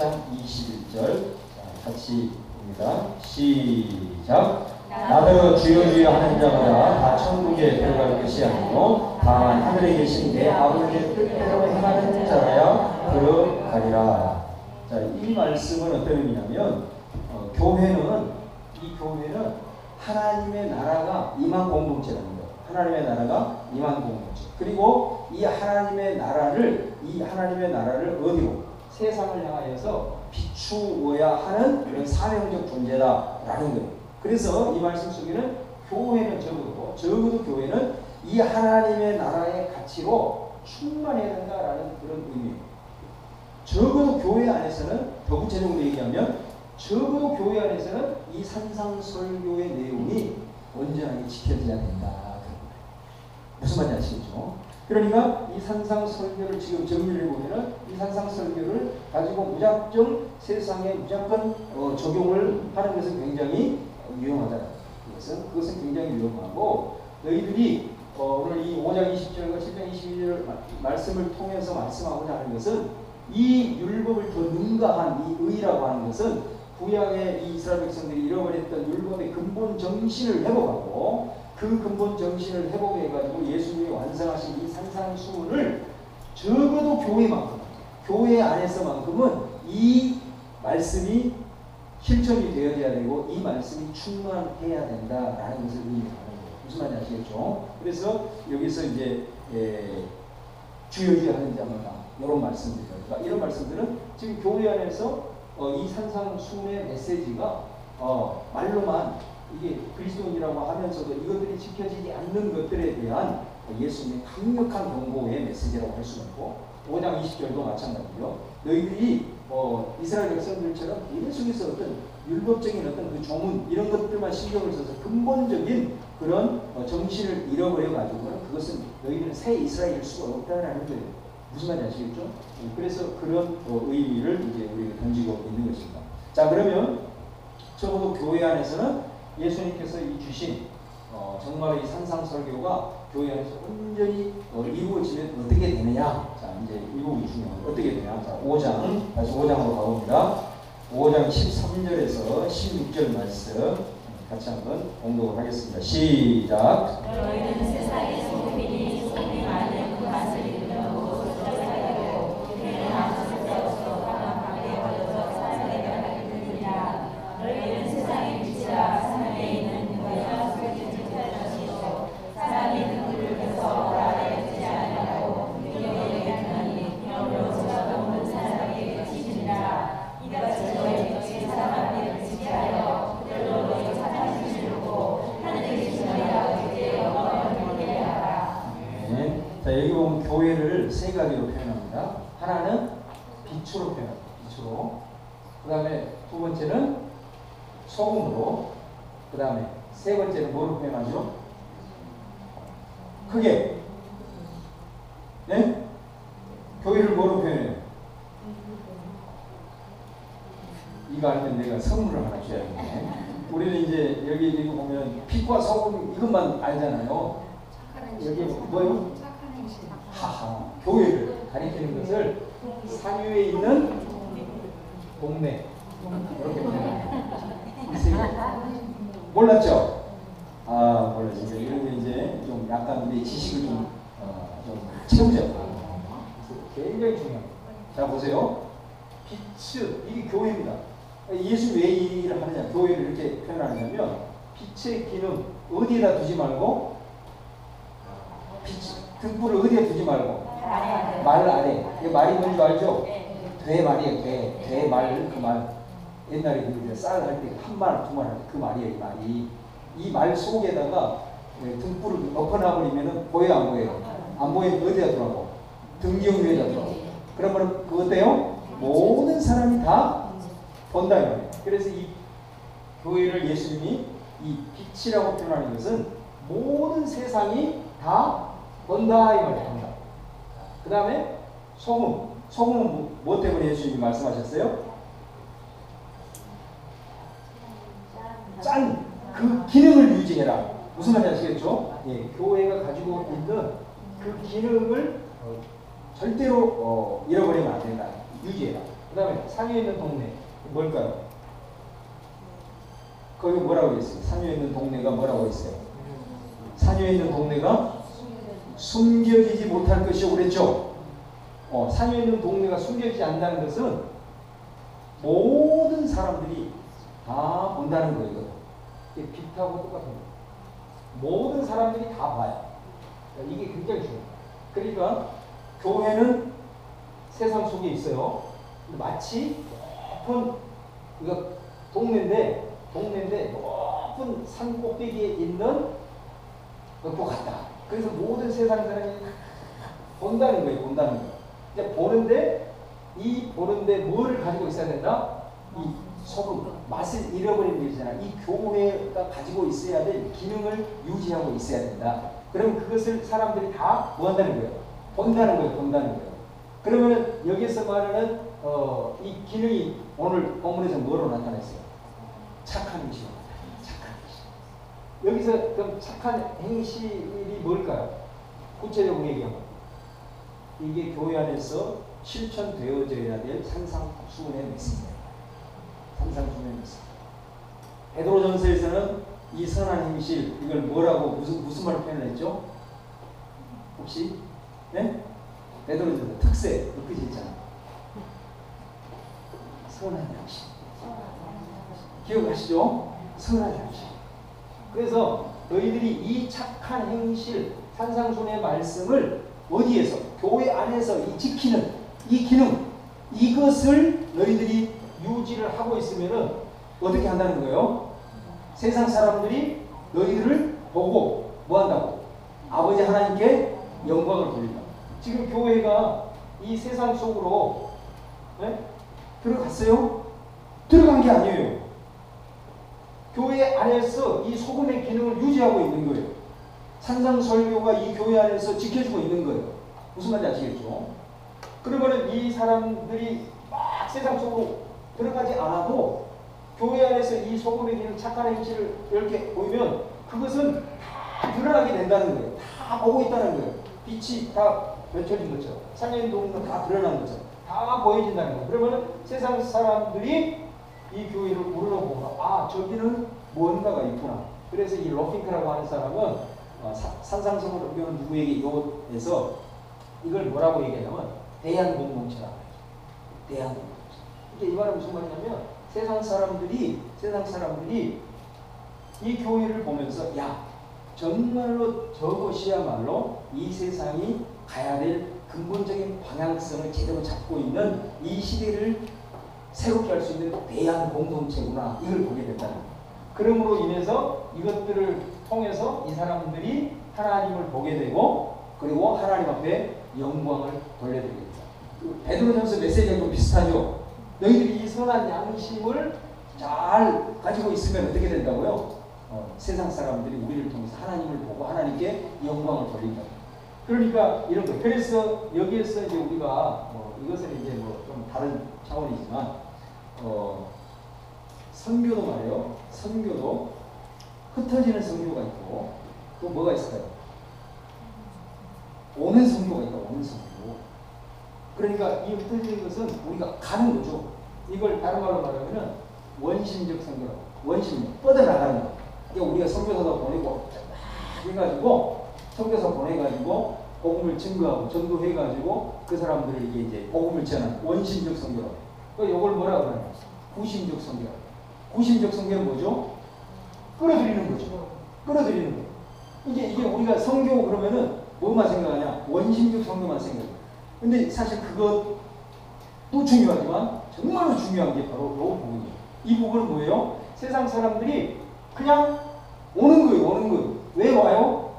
8장 21절 같이 봅니다. 시작. 나도 주여 주여 하는 자마다 다 천국에 들어갈 것이 아니요 다만 하늘에 계신 내 아버지의 뜻대로 행하는 자라야 들어가리라. 자, 이 말씀은 어떤 의미냐면 어, 교회는 이 교회는 하나님의 나라가 임한 공동체라는 거예요. 하나님의 나라가 임한 공동체. 그리고 이 하나님의 나라를 이 하나님의 나라를 어디로 세상을 향하여서 비추어야 하는 그런 사명적 존재다라는 거예요. 그래서 이 말씀 속에는 교회는 적어도 적어도 교회는 이 하나님의 나라의 가치로 충만해야 된다라는 그런 의미예요. 적어도 교회 안에서는 더 구체적으로 얘기하면 적어도 교회 안에서는 이 산상설교의 내용이 온전하게 지켜져야 된다. 무슨 말인지 아시겠죠? 그러니까 이 산상 설교를 지금 정리를 해보면은 이 산상 설교를 가지고 무작정 세상에 무작정 어, 적용을 하는 것은 굉장히 위험하다. 그것은 그것은 굉장히 위험하고 너희들이 어, 오늘 이 5장 20절과 7장 22절 말씀을 통해서 말씀하고자 하는 것은 이 율법을 더 능가한 이 의라고 하는 것은 구약의 이 이스라엘 백성들이 잃어버렸던 율법의 근본 정신을 회복하고 그 근본 정신을 회복해가지고 예수님이 완성하신 이 산상수훈을 적어도 교회만큼, 교회 안에서만큼은 이 말씀이 실천이 되어야 되고 이 말씀이 충만해야 된다라는 것을 의미하는 거예요. 무슨 말인지 아시겠죠? 그래서 여기서 이제 예, 주여주여 하는 자마다 이런 말씀들, 그러니까 이런 말씀들은 지금 교회 안에서 어, 이 산상수훈의 메시지가 어, 말로만 이게 그리스도인이라고 하면서도 이것들이 지켜지지 않는 것들에 대한 예수님의 강력한 경고의 메시지라고 할 수가 있고 5장 20절도 마찬가지로 너희들이 어, 이스라엘 백성들처럼 계속해서 어떤 율법적인 어떤 그 조문 이런 것들만 신경을 써서 근본적인 그런 어, 정신을 잃어버려 가지고는 그것은 너희들은 새 이스라엘일 수가 없다라는 거예요. 무슨 말인지 아시겠죠? 그래서 그런 어, 의미를 이제 우리가 던지고 있는 것입니다. 자 그러면 적어도 교회 안에서는 예수님께서 이 주신 어, 정말 이 산상설교가 교회 안에서 온전히 어, 이루어지면 어떻게 되느냐? 자, 이제 이 부분이 중요한 어떻게 되냐? 자, 5장 다시 5장으로 가봅니다. 5장 13절에서 16절 말씀 같이 한번 공독을 하겠습니다. 시작. 너희는 세상의 소금이니 소금이 많은 그 맛을 잃으려고 쫓아가고 그는 아무 쓸데없어 다만 밖에 버려져 사람에게 가겠느니라 너희는 세상의 빛이라 사람에 있는 너희가 속에 지켜주시오 사람이 그 불을 켜서 나라에 아니하고 능력에 얘기하니 영으로 지가 없는 사람에게 비치니라 이같이 너희 빛이 사람 앞에 비치게 하여 그들로 너희 사탄을 지르고 하늘에 계신 너희 아버지께 영광을 돌리게 하라 네. 자, 여기 보면 교회를 세 가지로 표현합니다. 하나는 빛으로 표현합니다. 빛으로. 그 다음에 두 번째는 소금으로. 그 다음에 세 번째는 뭐로 표현하죠? 크게. 네? 교회를 뭐로 표현해요? 이거 알면 내가 선물을 하나 줘야겠네. 우리는 이제 여기 이거 보면 빛과 소금 이것만 알잖아요. 여기 뭐요? 하하. 교회를 가리키는 것을 산 위에 있는 동네. 이렇게 표현합니다. 몰랐죠? 아, 몰랐죠. 이런 게 이제 좀 약간 내 지식을 좀, 어, 좀 채우자. 그래서 굉장히 중요합니다. 자, 보세요. 빛은, 이게 교회입니다. 예수 왜 이 일을 하느냐, 교회를 이렇게 표현하냐면, 빛의 기능, 어디에다 두지 말고, 빛, 등불을 어디에 두지 말고, 말 아래. 이 말이 뭔지 알죠? 돼 말이에요, 돼. 돼 말, 그 말. 옛날에 그 쌀할 때 한 말, 두 말 할 때 그 말이에요, 이 말이. 이 말 속에다가 예, 등불을 엎어놔버리면 보여요, 안 보여요? 안 보이면 어디다 두라고? 등경 위에다 두라고. 그러면 어때요? 모든 사람이 다 본다, 이 말이에요. 그래서 이 교회를 예수님이 이 빛이라고 표현하는 것은 모든 세상이 다 본다, 이 말이에요, 본다. 그 다음에 소금. 소금은 뭐, 뭐 때문에 예수님이 말씀하셨어요? 짠! 그 기능을 유지해라. 무슨 말인지 아시겠죠? 예, 교회가 가지고 있는 그 기능을 어, 절대로 어, 잃어버리면 안 된다. 유지해라. 그 다음에 상위에 있는 동네 뭘까요? 거기 뭐라고 했어요? 상위에 있는 동네가 뭐라고 했어요? 상위에 있는 동네가 숨겨지지 못할 것이오 그랬죠? 어, 상위에 있는 동네가 숨겨지지 않는다는 것은 모든 사람들이 다 본다는 거예요. 이게 빛하고 똑같은 거예요. 모든 사람들이 다 봐요. 이게 굉장히 중요해요. 그러니까 교회는 세상 속에 있어요. 마치 높은 이거 동네인데 동네인데 높은 산 꼭대기에 있는 것과 같다. 그래서 모든 세상 사람이 본다는 거예요. 본다는 거예요. 이제 보는데 이 보는데 뭐를 가지고 있어야 된다? 이 소금 맛을 잃어버리는 게 있잖아. 이 교회가 가지고 있어야 될 기능을 유지하고 있어야 된다. 그럼 그것을 사람들이 다 뭐 한다는 거예요? 본다는 거예요. 본다는 거예요. 그러면 여기서 말하는 어, 이 기능이 오늘 본문에서 뭐로 나타났어요? 착한 행실. 착한 행실. 여기서 그럼 착한 행실이 뭘까요? 구체적으로 얘기하면 이게 교회 안에서 실천되어져야 될 산상 수훈의 메시지예요. 산상수훈의 메시지. 베드로전서에서는 이 선한 행실 이걸 뭐라고 무슨 무슨 말로 표현했죠? 혹시 네? 베드로전서 특세 그 끝이 있잖아. 선한 행실. 기억하시죠? 선한 행실. 그래서 너희들이 이 착한 행실 산상순의 말씀을 어디에서 교회 안에서 이 지키는 이 기능 이것을 너희들이 유지를 하고 있으면은 어떻게 한다는 거예요? 세상 사람들이 너희들을 보고 뭐 한다고? 아버지 하나님께 영광을 돌린다. 지금 교회가 이 세상 속으로 네? 들어갔어요? 들어간 게 아니에요. 교회 안에서 이 소금의 기능을 유지하고 있는 거예요. 산상설교가 이 교회 안에서 지켜주고 있는 거예요. 무슨 말인지 아시겠죠? 그러면 이 사람들이 막 세상 속으로 들어가지 않아도 교회 안에서 이 소금의 기능 착한 행실을 이렇게 보이면 그것은 다 드러나게 된다는 거예요. 다 보고 있다는 거예요. 빛이 다 펼쳐진 것처럼 상인 동도 다 드러난 것처럼 다 보여진다는 거예요. 그러면 세상 사람들이 이 교회를 우러러보고 아 저기는 뭔가가 있구나. 그래서 이 로핑크라고 하는 사람은 어, 산상성을 옮겨는 누구에게 이곳에서 이걸 뭐라고 얘기하냐면 대한 공동체라고 해요. 대한 공동체. 이 말은 무슨 말이냐면 세상 사람들이 세상 사람들이 이 교회를 보면서 야 정말로 저것이야말로 이 세상이 가야 될 근본적인 방향성을 제대로 잡고 있는 이 시대를 새롭게 할 수 있는 대한 공동체구나 이걸 보게 된다는 거예요. 그러므로 인해서 이것들을 통해서 이 사람들이 하나님을 보게 되고 그리고 하나님 앞에 영광을. 그 베드로전서 메시지하고 비슷하죠. 너희들이 이 선한 양심을 잘 가지고 있으면 어떻게 된다고요? 어, 세상 사람들이 우리를 통해서 하나님을 보고 하나님께 영광을 돌린다. 그러니까 이런 거. 그래서 여기에서 이제 우리가 뭐 이것은 이제 뭐 좀 다른 차원이지만 어, 선교도 말이에요. 선교도 흩어지는 선교가 있고 또 뭐가 있을까요? 오는 선교가 있다. 오는 선교. 그러니까 이 흩어지는 것은 우리가 가는 거죠. 이걸 다른 말로 말하면은 원심적 선교라고. 원심 뻗어나가는 거. 우리가 선교사도 보내고 막 해가지고 선교사 보내가지고 복음을 증거하고 전도해가지고 그 사람들을 이게 이제 복음을 전하는 원심적 선교라고. 그 이걸 뭐라 그러냐? 구심적 선교. 구심적 선교는 뭐죠? 끌어들이는 거죠. 끌어들이는 거. 이게 이게 우리가 선교 그러면은 뭐만 생각하냐? 원심적 선교만 생각해. 근데 사실 그것도 중요하지만 정말로 중요한 게 바로 이 부분이에요. 이 부분은 뭐예요? 세상 사람들이 그냥 오는 거예요. 오는 거예요. 왜 와요?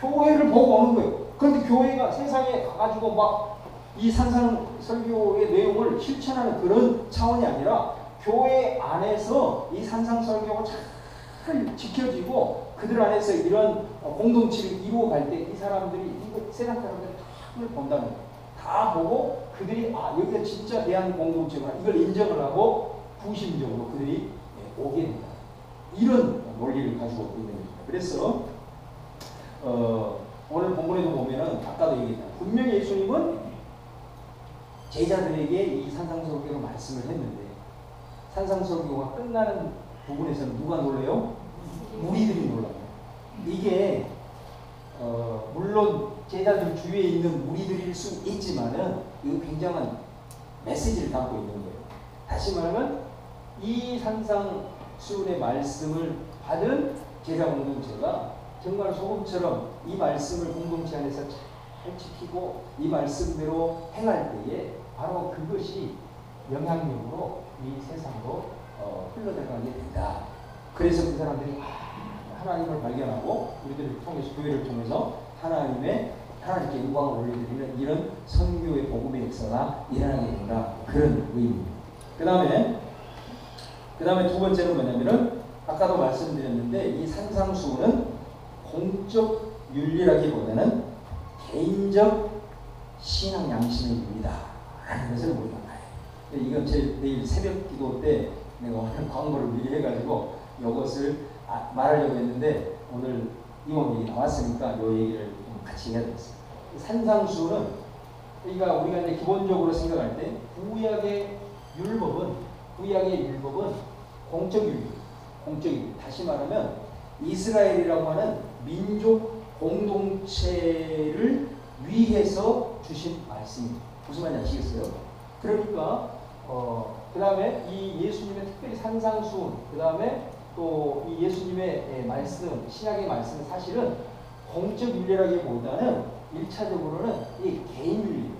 교회를 보고 오는 거예요. 그런데 교회가 세상에 가가지고 막 이 산상 설교의 내용을 실천하는 그런 차원이 아니라 교회 안에서 이 산상 설교가 잘 지켜지고 그들 안에서 이런 공동체를 이루어갈 때 이 사람들이 이거 세상 사람들이 다 본다는 거예요. 다 보고 그들이 아 여기가 진짜 대한 공동체구나 이걸 인정을 하고 부심적으로 그들이 오게 된다. 이런 논리를 가지고 있는 겁니다. 그래서 어, 오늘 본문에도 보면은 아까도 얘기했잖아요. 분명히 예수님은 제자들에게 이 산상설교로 말씀을 했는데 산상설교가 끝나는 부분에서는 누가 놀래요? 무리들이 놀라요. 이게 어, 물론 제자들 주위에 있는 무리들일 수 있지만은 이거 굉장한 메시지를 담고 있는 거예요. 다시 말하면 이 산상 수훈의 말씀을 받은 제자 공동체가 정말 소금처럼 이 말씀을 공동체 안에서 잘 지키고 이 말씀대로 행할 때에 바로 그것이 영향력으로 이 세상으로 어, 흘러들어가게 된다. 그래서 그 사람들이 아, 하나님을 발견하고 우리들을 통해서 교회를 통해서 하나님의 하나님께 영광을 올려드리는 이런 선교의 복음의 역사가 일어나게 된다. 그런 의미입니다. 그 다음에 그 다음에 두 번째는 뭐냐면은 아까도 말씀드렸는데 이 산상수훈은 공적 윤리라기보다는 개인적 신앙 양심의 윤리다 라는 것을 우리가 봐요. 이건 제 내일 새벽 기도 때 내가 오늘 광고를 미리 해가지고 이것을 아, 말하려고 했는데 오늘 이원 얘기 나왔으니까 이 얘기를 좀 같이 해야 되겠습니다. 산상수훈은 그러니까 우리가 이제 기본적으로 생각할 때 구약의 율법은 구약의 율법은 공적 율법, 공적 율법. 다시 말하면 이스라엘이라고 하는 민족 공동체를 위해서 주신 말씀입니다. 무슨 말인지 아시겠어요? 그러니까 어, 그 다음에 이 예수님의 특별히 산상수훈, 그 다음에 또 이 예수님의 예, 말씀, 신약의 말씀은 사실은 공적 윤리라기보다는 일차적으로는 이 개인 윤리,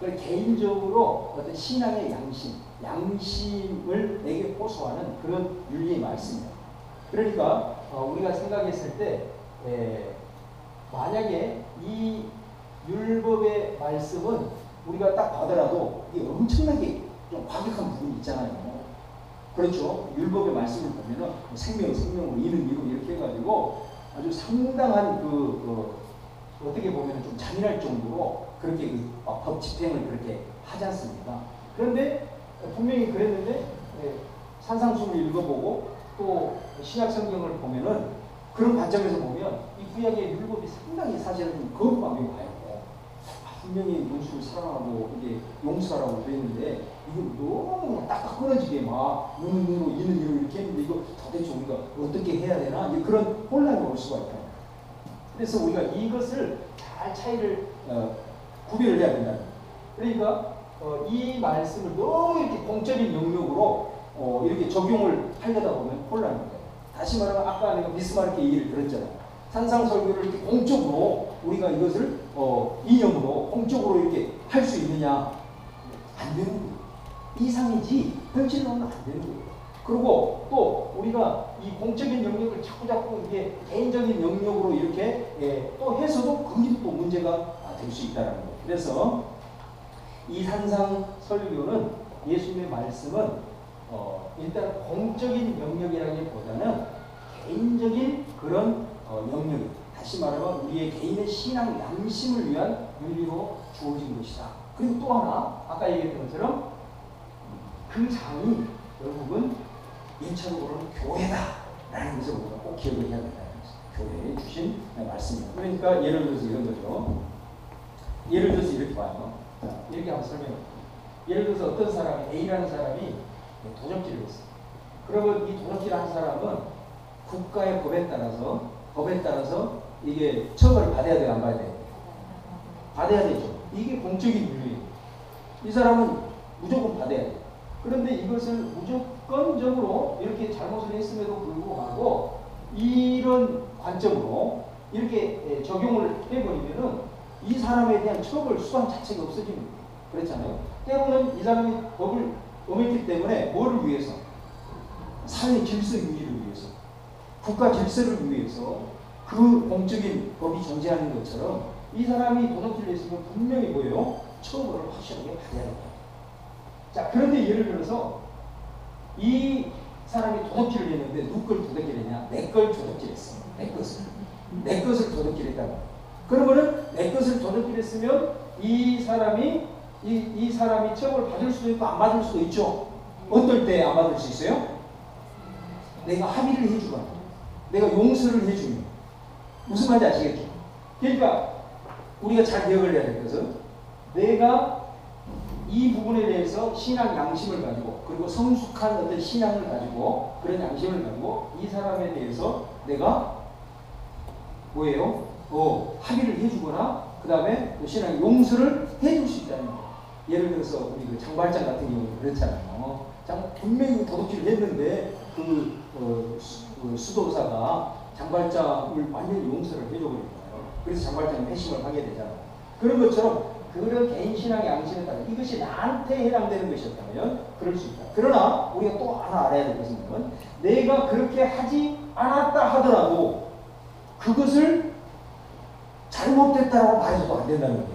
그 개인적으로 어떤 신앙의 양심, 양심을 내게 호소하는 그런 윤리의 말씀입니다. 그러니까 어, 우리가 생각했을 때 에, 만약에 이 율법의 말씀은 우리가 딱 봐더라도 이게 엄청나게 좀 과격한 부분이 있잖아요. 그렇죠. 율법의 말씀을 보면은 생명, 생명으로 이는 이로 이렇게 해가지고 아주 상당한 그, 그 어떻게 보면 좀 잔인할 정도로 그렇게 그 법 집행을 그렇게 하지 않습니까? 그런데 분명히 그랬는데 예, 산상수를 읽어보고 또 신약 성경을 보면은 그런 관점에서 보면 이 구약의 율법이 상당히 사실은 거부감이 와요. 분명히 원수를 사랑하고 이게 용서하라고 되어 있는데 이거 너무 딱딱 끊어지게 막 눈으로 이는 이로 이렇게 했는데 이거 도대체 우리가 어떻게 해야 되나 이제 그런 혼란이 올 수가 있다. 그래서 우리가 이것을 잘 차이를 어, 구별을 해야 된다. 그러니까 어, 이 말씀을 너무 이렇게 공적인 영역으로 어, 이렇게 적용을 하려다 보면 혼란입니다. 다시 말하면 아까 내가 비스마르크 얘기를 들었잖아요. 산상설교를 이렇게 공적으로 우리가 이것을 어, 이념으로 공적으로 이렇게 할 수 있느냐 안 되는 거예요. 이상이지 현실로는 안 되는 거예요. 그리고 또 우리가 이 공적인 영역을 자꾸 자꾸 이게 개인적인 영역으로 이렇게 예, 또 해서도 그게 또 문제가 될 수 있다는 거예요. 그래서 이 산상 설교는 예수님의 말씀은 어, 일단 공적인 영역이라기보다는 개인적인 그런 어, 영역, 다시 말하면 우리의 개인의 신앙 양심을 위한 윤리로 주어진 것이다. 그리고 또 하나, 아까 얘기했던 것처럼 그 장이 결국은 1차적으로는 교회다. 라는 것을 우리가 꼭 기억을 해야 된다는 거죠. 교회에 주신 말씀입니다. 그러니까 예를 들어서 이런 거죠. 예를 들어서 이렇게 봐요. 자, 이렇게 한번 설명해 예를 들어서 어떤 사람이, A라는 사람이 도적질을 했어요. 그러면 이 도적질을 한 사람은 국가의 법에 따라서 법에 따라서 이게 처벌을 받아야 돼요, 안 받아야 돼요? 받아야 되죠. 이게 공적인 윤리예요. 이 사람은 무조건 받아야 돼요. 그런데 이것을 무조건적으로 이렇게 잘못을 했음에도 불구하고 이런 관점으로 이렇게 예, 적용을 해버리면은 이 사람에 대한 처벌 수단 자체가 거예요. 그렇잖아요. 때로는 이 사람이 법을 어겼기 때문에 뭐를 위해서? 사회 질서 유지를 위해서. 국가 질서를 위해서 그 공적인 법이 존재하는 것처럼 이 사람이 도덕질을 했으면 분명히 뭐예요? 처벌을 확실하게 받아야 된다. 자, 그런데 예를 들어서 이 사람이 도덕질을 했는데 누구 걸 도덕질했냐? 내 걸 도덕질했어. 내 것을. 내 것을 도덕질했다고. 그러면은 내 것을 도덕질했으면 이 사람이 이, 이 사람이 처벌을 받을 수도 있고 안 받을 수도 있죠. 어떨 때 안 받을 수 있어요? 내가 합의를 해주거나 내가 용서를 해주면 무슨 말인지 아시겠죠? 그러니까 우리가 잘 기억을 해야 될 것은 내가 이 부분에 대해서 신앙 양심을 가지고 그리고 성숙한 어떤 신앙을 가지고 그런 양심을 가지고 이 사람에 대해서 내가 뭐예요? 어, 합의를 해주거나 그 다음에 또 신앙 용서를 해줄 수 있다는 거예요. 예를 들어서 우리 그 장발장 같은 경우는 그렇잖아요. 장, 분명히 도둑질을 했는데 그, 어, 수, 그 수도사가 장발장을 완전히 용서를 해줘버린 거예요. 그래서 장발장이 회심을 하게 되잖아요. 그런 것처럼 그런 개인 신앙의 양심에 따라 이것이 나한테 해당되는 것이었다면 그럴 수 있다. 그러나 우리가 또 하나 알아야 될 것은 뭐냐면 내가 그렇게 하지 않았다 하더라도 그것을 잘못됐다라고 봐서도 안 된다는 거예요.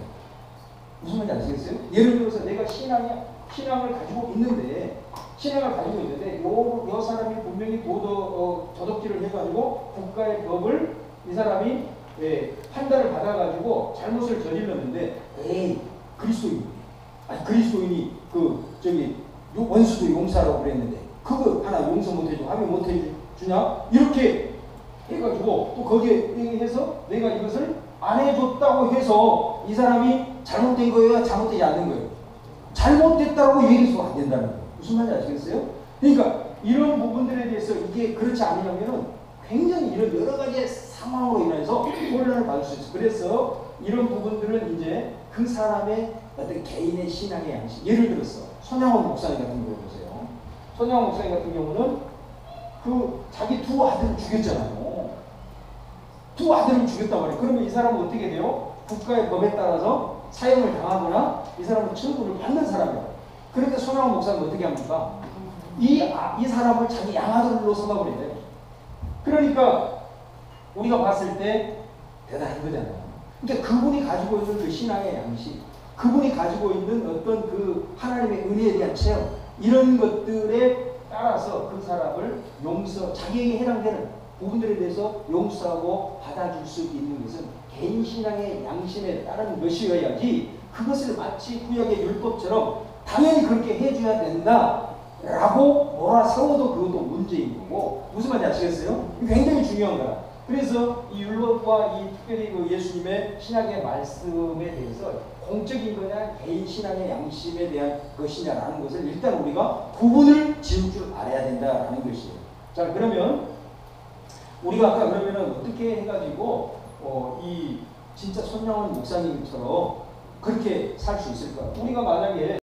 무슨 말인지 아시겠어요? 예를 들어서 내가 신앙이, 신앙을 가지고 있는데 신앙을 가지고 있는데 요, 요 사람이 분명히 도덕, 어, 도덕질을 해가지고 국가의 법을 이 사람이 예, 판단을 받아가지고 잘못을 저질렀는데 에이 그리스도인 아니 그리스도인이 그 저기 요- 원수도 용서하라고 그랬는데 그거 하나 용서 못해주고 하면 못해주냐? 이렇게 해가지고 또 거기에 해서 내가 이것을 안 해줬다고 해서 이 사람이 잘못된 거예요? 잘못되지 않는 거예요? 잘못됐다고 얘기해서 안 된다는 거예요. 무슨 말인지 아시겠어요? 그러니까 이런 부분들에 대해서 이게 그렇지 않으려면은 굉장히 이런 여러 가지 상황으로 인해서 혼란을 받을 수 있어요. 그래서 이런 부분들은 이제 그 사람의 어떤 개인의 신앙의 양식. 예를 들어서 손양원 목사님 같은 경우 보세요. 손양원 목사님 같은 경우는 그 자기 두 아들을 죽였잖아요. 두 아들을 죽였단 말이에요. 그러면 이 사람은 어떻게 돼요? 국가의 법에 따라서 사형을 당하거나 이 사람은 처벌을 받는 사람이에요. 그런데 손양원 목사는 어떻게 합니까? 이, 아- 이 사람을 자기 양아들로 삼아버려요. 그러니까 우리가 봤을 때 대단한 거잖아요. 근데 그분이 가지고 있는 그 신앙의 양식, 그분이 가지고 있는 어떤 그 하나님의 은혜에 대한 체험, 이런 것들에 따라서 그 사람을 용서, 자기에게 해당되는 부분들에 대해서 용서하고 받아줄 수 있는 것은 개인 신앙의 양심에 따른 것이어야지 그것을 마치 구약의 율법처럼 당연히 그렇게 해줘야 된다. 라고 몰아세워도 그것도 문제인 거고 무슨 말인지 아시겠어요? 굉장히 중요한 거야. 그래서 이 율법과 이 특별히 그 예수님의 신학의 말씀에 대해서 공적인 거냐 개인 신앙의 양심에 대한 것이냐라는 것을 일단 우리가 구분을 지을 줄 알아야 된다라는 것이에요. 자 그러면 우리가 아까 그러면은 어떻게 해가지고 어, 이 진짜 손양원 목사님처럼 그렇게 살 수 있을까? 우리가 만약에